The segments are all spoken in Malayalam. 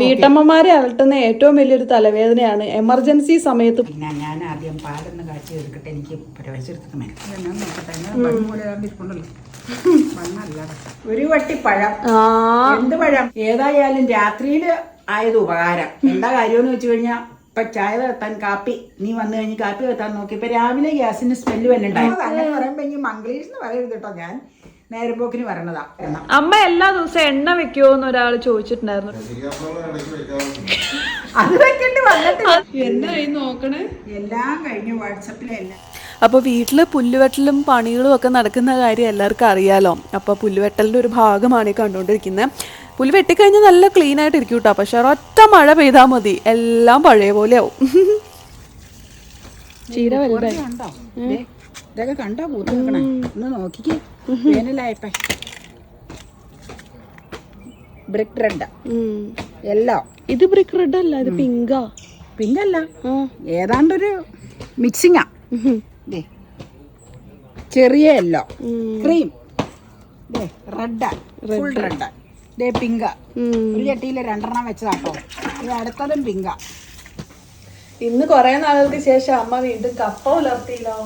വീട്ടമ്മമാരെ അലട്ടുന്ന ഏറ്റവും വലിയൊരു തലവേദനയാണ് എമർജൻസി സമയത്ത്. പിന്നെ ഞാൻ ആദ്യം പാലൊന്ന് കാച്ചി എടുക്കട്ടെ എനിക്ക് ഒരു വട്ടി പഴം. എന്ത് പഴം? ഏതായാലും രാത്രിയിൽ ആയത് ഉപകാരം. എന്താ കാര്യമെന്ന് വെച്ച് കഴിഞ്ഞാൽ ഇപ്പൊ ചായ വെത്താൻ കാപ്പി നീ വന്നു കഴിഞ്ഞ് കാപ്പി വെത്താൻ നോക്കി. ഇപ്പൊ രാവിലെ ഗ്യാസിന് സ്മെല്ല് വന്നിട്ടുണ്ടായിരുന്നു അങ്ങനെ പറയുമ്പോ ഇനി മംഗ്ലീഷ് എന്ന് പറയരുത് കേട്ടോ ഞാൻ. നേരമ്പോക്കിന് വരണതാ എണ്ണം അമ്മ എല്ലാ ദിവസവും എണ്ണ വെക്കുവോന്ന് ഒരാൾ ചോദിച്ചിട്ടുണ്ടായിരുന്നു. അത് വെക്കേണ്ടി വന്നിട്ടില്ല. നോക്കണേ. എല്ലാം കഴിഞ്ഞു വാട്സപ്പിലെല്ലാം അപ്പോൾ വീട്ടിൽ പുല്ലുവെട്ടലും പണികളും ഒക്കെ നടക്കുന്ന കാര്യം എല്ലാവർക്കും അറിയാലോ. അപ്പോൾ പുല്ലുവെട്ടലിന്റെ ഒരു ഭാഗമാണ് ഈ കണ്ടുകൊണ്ടിരിക്കുന്നത് പുല്ല് വെട്ടിക്കഴിഞ്ഞാൽ നല്ല ക്ലീൻ ആയിട്ട് ഇരിക്കും കേട്ടോ. പക്ഷെ ഒറ്റ മഴ പെയ്താൽ മതി. എല്ലാം പഴയ പോലെ ആവും. ചീര വലുതായി. കണ്ടോ? ദേ, ഇതൊക്കെ കണ്ടോ നോക്കിക്കേ. വേനലായപ്പേ. Brick red. എല്ലോ. ഇത് ബ്രിക്ക് റെഡ് അല്ല ഇത് പിങ്കാ. പിങ്ക് അല്ല ഏതാണ്ടൊരു മിക്സിങ്ങാ. ദേ. ചെറിയ yellow. Cream. Red. Full red. ദേ പിങ്ക. ഒരു ചട്ടിയിൽ രണ്ടെണ്ണം വെച്ചതാട്ടോ. ഇത് അടുത്തതും പിങ്ക. ഇന്ന് കൊറേ നാളുകൾക്ക് ശേഷം അമ്മ വീണ്ടും കപ്പ ഉലർത്തിയില്ലോ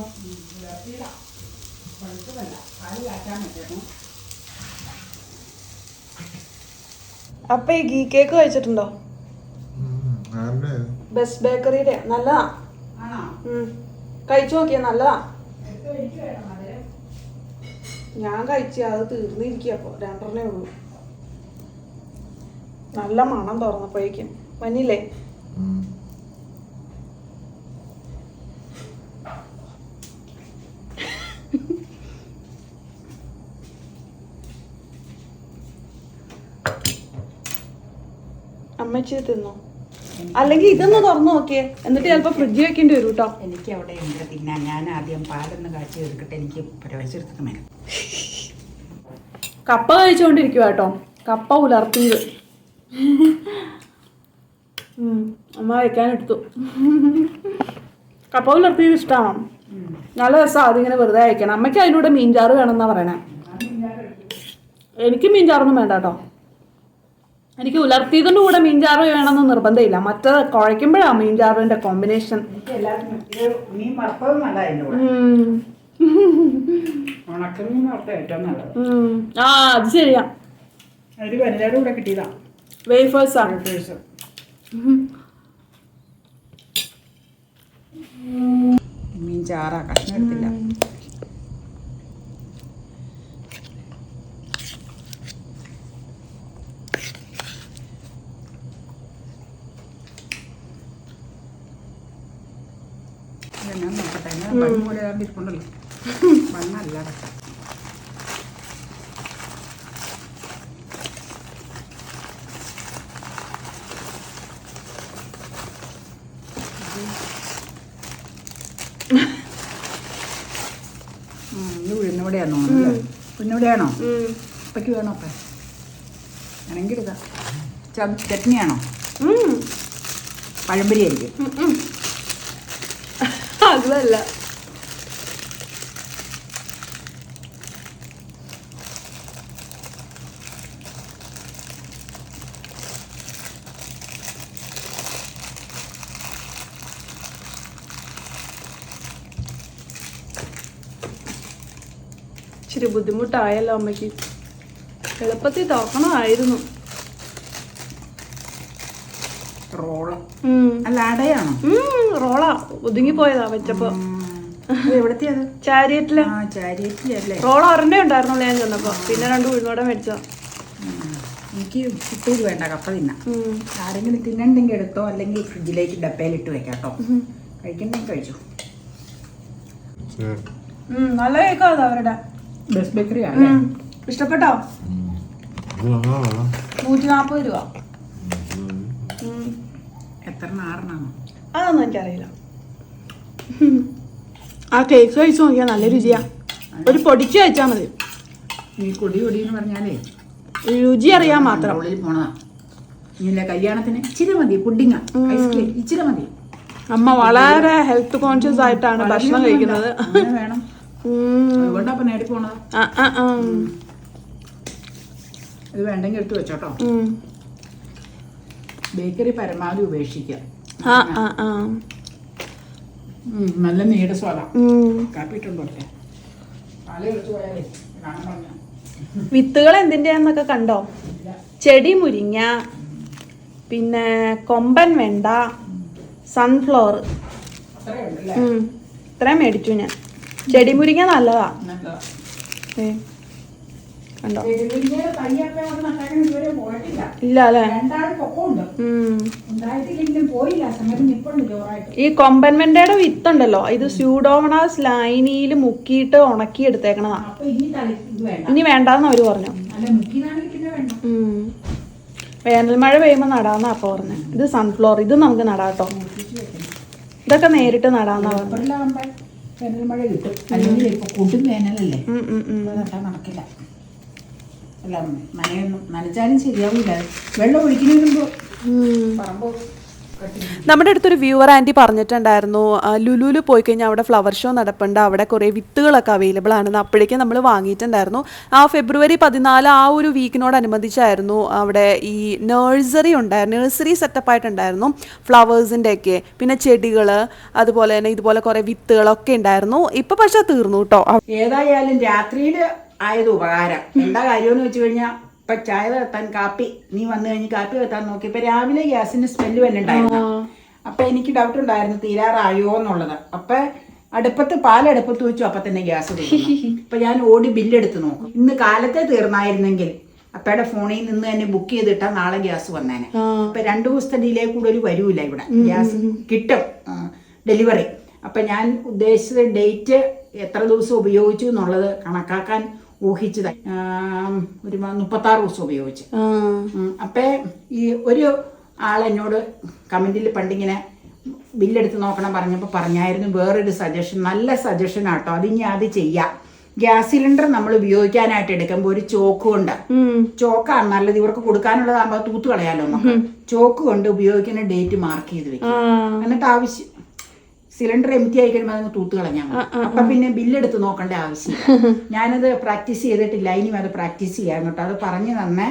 അപ്പൊ ഈ ഗീ കേക്ക് കഴിച്ചിട്ടുണ്ടോ? ബെസ്റ്റ് ബേക്കറിയുടെ നല്ലതാ. ആണോ? കഴിച്ചു നോക്കിയ നല്ലതാ. ഞാൻ കഴിച്ച അത് തീർന്നിരിക്കുക അപ്പൊ രണ്ടെണ്ണേ ഉള്ളൂ. നല്ല മണം തുറന്നപ്പോഴേക്കും. മഞ്ഞില്ലേ അമ്മച്ചി തിന്നോ അല്ലെങ്കിൽ ഇതൊന്ന് തുറന്നു നോക്കിയേ. എന്നിട്ട് ചിലപ്പോ ഫ്രിഡ്ജ് വെക്കേണ്ടി വരും കേട്ടോ എനിക്ക് അവിടെ ഉണ്ട് തിന്നാൻ ഞാൻ ആദ്യം പാലൊന്ന് കാച്ചി എടുക്കട്ടെ. എനിക്ക് പ്രവേശിച്ചെടുത്ത് മേലെ കപ്പ കഴിച്ചുകൊണ്ടിരിക്കുക കേട്ടോ കപ്പ ഉലർത്തിയത് അമ്മ കഴിക്കാൻ എടുത്തു. കപ്പ ഉലർത്തിയത് ഇഷ്ടമാണോ നല്ല രസമാണ് അതിങ്ങനെ വെറുതെ കഴിക്കണം അമ്മയ്ക്ക് അതിലൂടെ മീൻചാറ് വേണമെന്നാണ് പറയണേ. എനിക്ക് മീൻചാറൊന്നും വേണ്ട കേട്ടോ എനിക്ക് ഉലർത്തിയതിന്റെ കൂടെ മീൻചാറ് വേണമെന്ന് നിർബന്ധമില്ല. മറ്റേ കുഴയ്ക്കുമ്പോഴാണ് മീൻചാറിന്റെ കോമ്പിനേഷൻ ആ അത് ശരിയാ. മീൻ ചാറാ കഷ്ണം എടുത്തില്ല ഇത് ഞാൻ ഇരിപ്പുണ്ടല്ലോ. മണ്ണല്ല കേട്ടോ ഉഴുന്നുവടയാണോ? ഉഴുന്നുവടയാണോ ഉപ്പയ്ക്ക് വേണോ അപ്പ? ആണെങ്കിൽ ഇതാ ചട്നിയാണോ? പഴംപൊരി ആയിരിക്കും. അതല്ല ബുദ്ധിമുട്ടായല്ലോ അമ്മയ്ക്ക്. എളുപ്പത്തിൽ തോക്കണമായിരുന്നു. റോൾ. റോളാ. ഒതുങ്ങിപ്പോയതാ വെച്ചപ്പോ ചാരിയറ്റിൽ. റോൾ ഒരെണ്ണേ ഉണ്ടായിരുന്നുള്ളൂ ഞാൻ ചെന്നപ്പോ. പിന്നെ രണ്ട് ഉഴുന്നോടെ മേടിച്ചോ എനിക്ക് കുട്ടൂര് വേണ്ട കപ്പ തിന്നാം. ആരെങ്കിലും തിന്നണ്ടെങ്കിൽ എടുത്തോ അല്ലെങ്കിൽ ഫ്രിഡ്ജിലേക്ക് ഡപ്പയിലിട്ട് വെക്കാം കേട്ടോ കഴിക്കണ്ടെങ്കിൽ കഴിച്ചു. നല്ല കേക്കോ അവരുടെ. ബസ് ബേക്കറി ആണ് ഇഷ്ടപ്പെട്ടോ? നൂറ്റി നാൽപ്പത് രൂപ. എത്ര ആറെണ്ണാണോ അതൊന്നും എനിക്കറിയില്ല. ആ കേക്ക് കഴിച്ചു നോക്കിയാൽ നല്ല രുചിയാ. ഒരു പൊടിച്ച് കഴിച്ചാൽ മതി. ഈ കൊടി കൊടി എന്ന് പറഞ്ഞാലേ രുചി അറിയാൻ മാത്രം. ഉള്ളിൽ പോണതാ. ഇല്ല കല്യാണത്തിന്? ഇച്ചിരി മതി പുഡിങ്ങ. ഐസ്ക്രീം ഇച്ചിരി മതി. അമ്മ വളരെ ഹെൽത്ത് കോൺഷ്യസ് ആയിട്ടാണ് ഭക്ഷണം കഴിക്കുന്നത്. വേണം. അതുകൊണ്ടാ നേടി പോണത്. ഇത് വേണ്ടെങ്കിൽ എടുത്തു വെച്ചോട്ടോ. ബേക്കറി പരമാവധി ഉപേക്ഷിക്കുക ആ ആ ആ. ഉം, നല്ല നീട സ്വാദ. കാപ്പിട്ടുണ്ടോ വിത്തുകൾ എന്തിന്റെയാന്നൊക്കെ കണ്ടോ? ചെടി മുരിങ്ങ പിന്നെ കൊമ്പൻ വെണ്ട സൺഫ്ലവർ ഇത്രയും മേടിച്ചു ഞാൻ. ചെടി മുരിങ്ങ നല്ലതാ. ഏ, കണ്ടോ? ഇല്ല അല്ലേ? ഈ കൊമ്പൻമെന്റയുടെ വിത്തുണ്ടല്ലോ ഇത് സ്യൂഡോമണാസ് ലൈനിയിൽ മുക്കിയിട്ട് ഉണക്കി എടുത്തേക്കണതാ ഇനി വേണ്ടാന്ന് അവർ പറഞ്ഞു. വേനൽ മഴ പെയ്യുമ്പോ നടാന്നാ അപ്പൊ പറഞ്ഞു. ഇത് സൺഫ്ലവർ ഇത് നമുക്ക് നടാട്ടോ. ഇതൊക്കെ നേരിട്ട് നടാന്നാ പറഞ്ഞു. വേനൽ മഴ കിട്ടും. അല്ലെങ്കിൽ ഇപ്പൊ കൂട്ടും വേനലല്ലേ? ഉം, ഉം, ഉം. നട്ടാൽ നടക്കില്ല. അല്ല നനയൊന്നും നനച്ചാലും ശരിയാവില്ല വെള്ളം ഒഴിക്കുന്നതിന് പറമ്പോ നമ്മുടെ അടുത്തൊരു വ്യൂവർ ആന്റി പറഞ്ഞിട്ടുണ്ടായിരുന്നു ലുലുവിൽ പോയി കഴിഞ്ഞാൽ അവിടെ ഫ്ലവർ ഷോ നടപ്പുണ്ട് അവിടെ കുറേ വിത്തുകളൊക്കെ അവൈലബിൾ ആണെന്ന് അപ്പോഴേക്കും നമ്മൾ വാങ്ങിയിട്ടുണ്ടായിരുന്നു. ആ ഫെബ്രുവരി പതിനാല് ആ ഒരു വീക്കിനോടനുബന്ധിച്ചായിരുന്നു അവിടെ ഈ നഴ്സറി ഉണ്ടായിരുന്നു നഴ്സറി സെറ്റപ്പ് ആയിട്ടുണ്ടായിരുന്നു ഫ്ലവേഴ്സിന്റെ ഒക്കെ പിന്നെ ചെടികൾ അതുപോലെ തന്നെ ഇതുപോലെ കുറേ വിത്തുകളൊക്കെ ഉണ്ടായിരുന്നു. ഇപ്പം പക്ഷേ തീർന്നു കേട്ടോ. ഏതായാലും രാത്രിയിൽ ആയത് ഉപകാരം. എന്താ കാര്യമെന്ന് വെച്ച് കഴിഞ്ഞാൽ ഇപ്പൊ ചായ വെത്താൻ കാപ്പി. നീ വന്നു കഴിഞ്ഞ് കാപ്പി വരത്താൻ നോക്കി. ഇപ്പൊ രാവിലെ ഗ്യാസിന് സ്മെല്ല് വന്നിട്ടുണ്ടായിരുന്നു. അപ്പൊ എനിക്ക് ഡൗട്ട് ഉണ്ടായിരുന്നു തീരാറായോ എന്നുള്ളത്. അപ്പൊ അടുപ്പത്ത് പാലടുപ്പത്ത് വെച്ചു അപ്പൊ തന്നെ ഗ്യാസ് ഇപ്പൊ അപ്പൊ ഞാൻ ഓടി ബില്ലെടുത്ത് നോക്കും. ഇന്ന് കാലത്തെ തീർന്നായിരുന്നെങ്കിൽ അപ്പയുടെ ഫോണിൽ നിന്ന് തന്നെ ബുക്ക് ചെയ്തിട്ടാ നാളെ ഗ്യാസ് വന്നേനെ. അപ്പൊ രണ്ടു ദിവസത്തെ ഡിലേ ഒരു വരൂല ഇവിടെ. ഗ്യാസ് കിട്ടും. ഡെലിവറി അപ്പൊ ഞാൻ ഉദ്ദേശിച്ച ഡേറ്റ് എത്ര ദിവസം ഉപയോഗിച്ചു എന്നുള്ളത് കണക്കാക്കാൻ ഊഹിച്ചത്. ഒരു മുപ്പത്തി ആറ് ദിവസം ഉപയോഗിച്ച്. അപ്പേ ഈ ഒരു ആൾ എന്നോട് കമന്റിൽ പണ്ടിങ്ങനെ ബില്ലെടുത്ത് നോക്കണം പറഞ്ഞപ്പോൾ പറഞ്ഞായിരുന്നു വേറൊരു സജഷൻ നല്ല സജഷൻ ആട്ടോ അത് ഇനി അത് ചെയ്യാം. ഗ്യാസ് സിലിണ്ടർ നമ്മൾ ഉപയോഗിക്കാനായിട്ട് എടുക്കുമ്പോൾ ഒരു ചോക്ക് കൊണ്ട് ചോക്കാണ് നല്ലത് ഇവർക്ക് കൊടുക്കാനുള്ളതാകുമ്പോൾ തൂത്ത് കളയാലോ നമുക്ക്. ചോക്ക് കൊണ്ട് ഉപയോഗിക്കുന്ന ഡേറ്റ് മാർക്ക് ചെയ്ത് വെക്കും. എന്നിട്ട് ആവശ്യം സിലിണ്ടർ എം ടി ആയി കഴിയുമ്പോൾ അതങ്ങ് തൂത്ത് കളഞ്ഞാൽ അപ്പൊ പിന്നെ ബില്ലെടുത്ത് നോക്കേണ്ട ആവശ്യമില്ല. ഞാനത് പ്രാക്ടീസ് ചെയ്തിട്ടില്ല. ഇനിയും അത് പ്രാക്ടീസ് ചെയ്യാൻ കേട്ടോ. അത് പറഞ്ഞു തന്നെ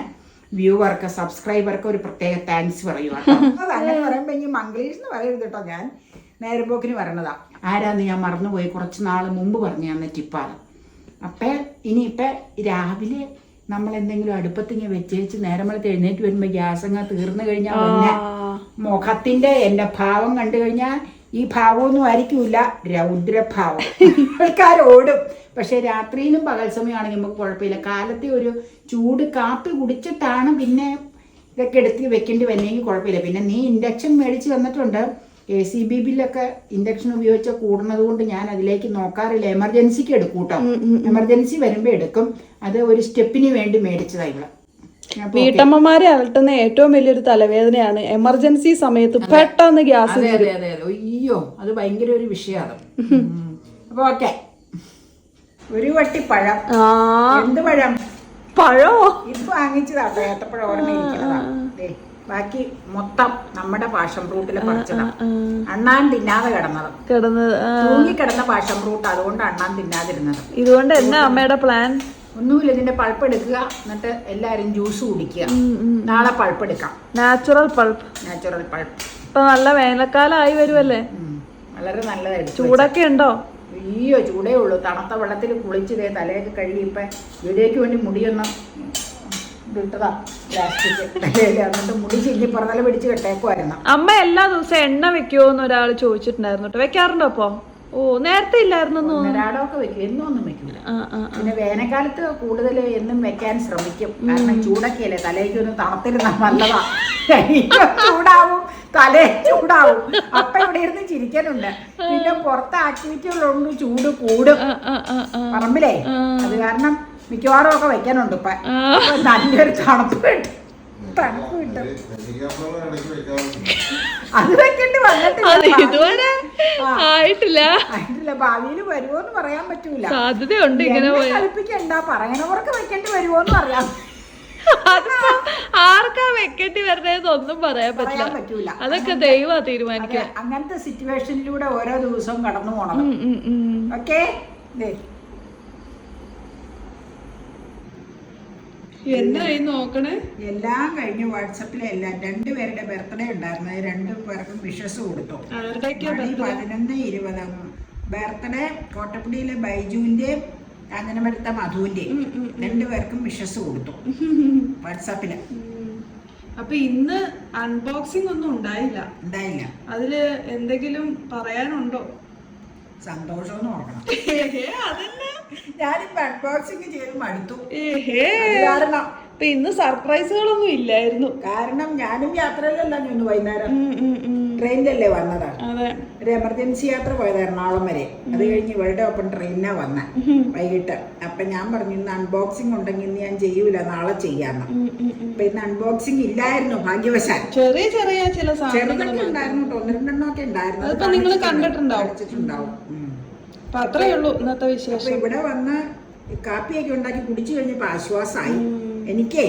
വ്യൂവർക്ക് സബ്സ്ക്രൈബർക്ക് ഒരു പ്രത്യേക താങ്ക്സ് പറയുക അങ്ങനെ പറയുമ്പോ ഇനി മംഗ്ലീഷ് എന്ന് പറയരുത് കേട്ടോ ഞാൻ. നേരമ്പോക്കിന് പറയണതാ ആരാന്ന് ഞാൻ മറന്നുപോയി. കുറച്ച് നാൾ മുമ്പ് പറഞ്ഞു തന്ന ടിപ്പാണ്. അപ്പൊ ഇനിയിപ്പൊ രാവിലെ നമ്മൾ എന്തെങ്കിലും അടുപ്പത്തിങ്ങ് വെച്ചേച്ച് നേരം വെളുത്ത് എഴുന്നേറ്റ് വരുമ്പോ ഗ്യാസ് അങ്ങ് തീർന്നു കഴിഞ്ഞാൽ മുഖത്തിന്റെ എന്റെ ഭാവം കണ്ടു കഴിഞ്ഞാൽ ഈ ഭാവമൊന്നും ആയിരിക്കൂല. രൗദ്രഭാവം. ആൾക്കാർ ഓടും പക്ഷെ രാത്രിയിലും പകൽ സമയമാണെങ്കിൽ നമുക്ക് കുഴപ്പമില്ല. കാലത്തെ ഒരു ചൂട് കാപ്പി കുടിച്ചിട്ടാണ് പിന്നെ ഇതൊക്കെ എടുത്ത് വെക്കേണ്ടി വന്നെങ്കിൽ കുഴപ്പമില്ല. പിന്നെ നീ ഇൻഡക്ഷൻ മേടിച്ച് വന്നിട്ടുണ്ട്. എ സി ബി ബില്ലൊക്കെ ഇൻഡക്ഷൻ ഉപയോഗിച്ച കൂടുന്നത് കൊണ്ട് ഞാൻ അതിലേക്ക് നോക്കാറില്ല. എമർജൻസിക്ക് എടുക്കൂട്ടോ. എമർജൻസി വരുമ്പോൾ എടുക്കും. അത് ഒരു സ്റ്റെപ്പിന് വേണ്ടി മേടിച്ചതാണ് ഇവിടെ വീട്ടമ്മമാരെ അലട്ടുന്ന ഏറ്റവും വലിയൊരു തലവേദനയാണ് എമർജൻസി സമയത്ത് പെട്ടെന്ന് ഗ്യാസ് അതെ അതെ അതെ അതെ. അയ്യോ അത് ഭയങ്കര ഒരു വിഷയമാണ് അപ്പൊ ഓക്കെ. ഒരു വട്ടി പഴം. എന്ത് പഴം? പഴോ? ഇത് വാങ്ങിച്ചതാട്ടോ ഏത്തപ്പഴം ഓർമ്മ ബാക്കി മൊത്തം നമ്മുടെ പാഷൻ ഫ്രൂട്ടിൽ പറിച്ചതാ. അണ്ണാൻ തിന്നാതെ കിടന്നത്. കിടന്നത് തൂങ്ങി കിടന്ന പാഷൻ ഫ്രൂട്ട് അതുകൊണ്ട് അണ്ണാൻ തിന്നാതിരുന്നത്. ഇതുകൊണ്ട് എന്നാ അമ്മയുടെ പ്ലാൻ ഒന്നുമില്ല ഇതിന്റെ പൾപ്പ് എടുക്കുക എന്നിട്ട് എല്ലാരും ജ്യൂസ് കുടിക്കുക. നാളെ പൾപ്പ് എടുക്കാം നാച്ചുറൽ പൾപ്പ് നാച്ചുറൽ പൾപ്പ് ഇപ്പൊ നല്ല വേനൽക്കാലമായി വരുമല്ലേ വളരെ നല്ലതായിട്ട് ചൂടൊക്കെ ഉണ്ടോ? അയ്യോ ചൂടേ ഉള്ളൂ. തണുത്ത വെള്ളത്തിൽ കുളിച്ചതേ തലയൊക്കെ കഴുകി ഇപ്പം വീഡിയോയ്ക്ക് വേണ്ടി മുടിയൊന്നും ഇട്ടതാ പ്ലാസ്റ്റിക് തലയിൽ എന്നിട്ട് മുടി ചില്ലി പുറതല പിടിച്ച് കെട്ടേക്കുമായിരുന്നു അമ്മ എല്ലാ ദിവസവും എണ്ണ വെക്കുവോന്ന് ഒരാൾ ചോദിച്ചിട്ടുണ്ടായിരുന്നു കേട്ടോ. വെക്കാറുണ്ടോ അപ്പോ ഓ നേരത്തെ ഇല്ലായിരുന്നു? ഒന്നരാടമൊക്കെ വെക്കും. എന്നും ഒന്നും വെക്കില്ല പിന്നെ വേനൽക്കാലത്ത് കൂടുതൽ എന്നും വെക്കാൻ ശ്രമിക്കും. കാരണം ചൂടൊക്കെയല്ലേ. തലേക്ക് ഒന്ന് തണുത്തിരുന്ന നല്ലതാ. ചൂടാവും. തലേ ചൂടാവും. അപ്പൊ ഇവിടെ ഇരുന്ന് ചിരിക്കാനുണ്ട് പിന്നെ പുറത്ത് ആക്ടിവിറ്റികളുണ്ട്. ചൂട് കൂടും. പറമ്പിലേ. അത് കാരണം മിക്കവാറും ഒക്കെ വെക്കാനുണ്ട് ഇപ്പൊ. നല്ലൊരു തണുപ്പ് കിട്ടും. തണുപ്പ് കിട്ടും അത് വെക്കേണ്ടി വന്നിട്ടില്ല. ഇതുവരെ ആയിട്ടില്ല. ആയിട്ടില്ല. ഭാവിയിൽ വരുമോ എന്ന് പറയാൻ പറ്റൂല. സാധ്യതയുണ്ട് ഇങ്ങനെ കളിപ്പിക്കണ്ട. പറയണവർക്ക് വെക്കേണ്ടി വരുമോന്ന് അറിയാം ആർക്കാ വെക്കേണ്ടി വരുന്നത് ഒന്നും പറയാൻ പറ്റില്ല. അതൊക്കെ ദൈവ തീരുമാനിക്കുക. അങ്ങനത്തെ സിറ്റുവേഷനിലൂടെ ഓരോ ദിവസവും കടന്നു പോണം ഓക്കെ നോക്കണേ? എല്ലാം കഴിഞ്ഞു വാട്സപ്പിലെ എല്ലാം രണ്ടുപേരുടെ ബർത്ത്ഡേ ഉണ്ടായിരുന്നു. രണ്ടു പേർക്കും വിഷസ് കൊടുത്തു. പതിനൊന്ന് ഇരുപത്. ബർത്ത്ഡേ കോട്ടപ്പടിയിലെ ബൈജുവിന്റെയും അങ്ങനെപ്പെടുത്ത മധുവിന്റെയും രണ്ടുപേർക്കും വിഷസ് കൊടുത്തു. വാട്സാപ്പിൽ. അപ്പൊ ഇന്ന് അൺബോക്സിംഗ് ഒന്നും ഉണ്ടായില്ല. ഉണ്ടായില്ല. അതിൽ എന്തെങ്കിലും പറയാനുണ്ടോ? ഏഹേ, അതന്നെ. ഞാനിപ്പോ അൺബോക്സിംഗ് ചെയ്ത് മടുത്തു. കാരണം ഇന്ന് സർപ്രൈസുകളൊന്നും ഇല്ലായിരുന്നു. കാരണം ഞാനും യാത്രയിലല്ല ഇന്ന് വൈകുന്നേരം. ട്രെയിനിലല്ലേ വന്നതാണ്. ഒരു എമർജൻസി യാത്ര പോയത് എറണാകുളം വരെ. അത് കഴിഞ്ഞ് ഇവളുടെ ഒപ്പം ട്രെയിനിനാ വന്ന. വൈകിട്ട്. അപ്പൊ ഞാൻ പറഞ്ഞു ഇന്ന് അൺബോക്സിംഗ് ഉണ്ടെങ്കിൽ ഇന്ന് ഞാൻ ചെയ്യൂല നാളെ ചെയ്യാന്ന്. അപ്പൊ ഇന്ന് അൺബോക്സിംഗ് ഇല്ലായിരുന്നു ഭാഗ്യവശാൽ. ചെറിയ ചെറിയ ചില ചെറുതൊക്കെ ഉണ്ടായിരുന്നു കേട്ടോ. ഒന്ന് രണ്ടെണ്ണം ഒക്കെ ഉണ്ടായിരുന്നു. കണ്ടിട്ടുണ്ടാവും. അത്രേ ഉള്ളൂ ഇന്നത്തെ വിശേഷം. ഇവിടെ വന്ന് കാപ്പിയൊക്കെ ഉണ്ടാക്കി കുടിച്ചു കഴിഞ്ഞപ്പോ ആശ്വാസമായി. എനിക്കേ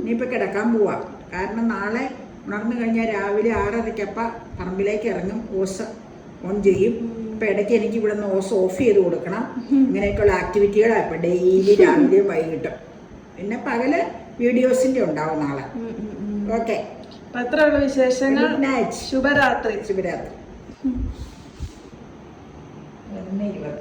ഇനിയിപ്പോ കിടക്കാൻ പോവാ. കാരണം നാളെ ഉണർന്നു കഴിഞ്ഞാൽ രാവിലെ ആറരയ്ക്കപ്പ പറമ്പിലേക്ക് ഇറങ്ങും. ഓസ് ഓൺ ചെയ്യും. അപ്പം ഇടയ്ക്ക് എനിക്ക് ഇവിടെ നിന്ന് ഓസ് ഓഫ് ചെയ്ത് കൊടുക്കണം. ഇങ്ങനെയൊക്കെയുള്ള ആക്ടിവിറ്റികളാണ് ഇപ്പം ഡെയിലി രാവിലെയും വൈകിട്ടും. പിന്നെ പകൽ വീഡിയോസിന്റെ ഉണ്ടാവും നാളെ. ഓക്കെ അപ്പൊ അത്രയുള്ള വിശേഷങ്ങൾ? ശുഭരാത്രി. ശുഭരാത്രി. ഇരുപത്.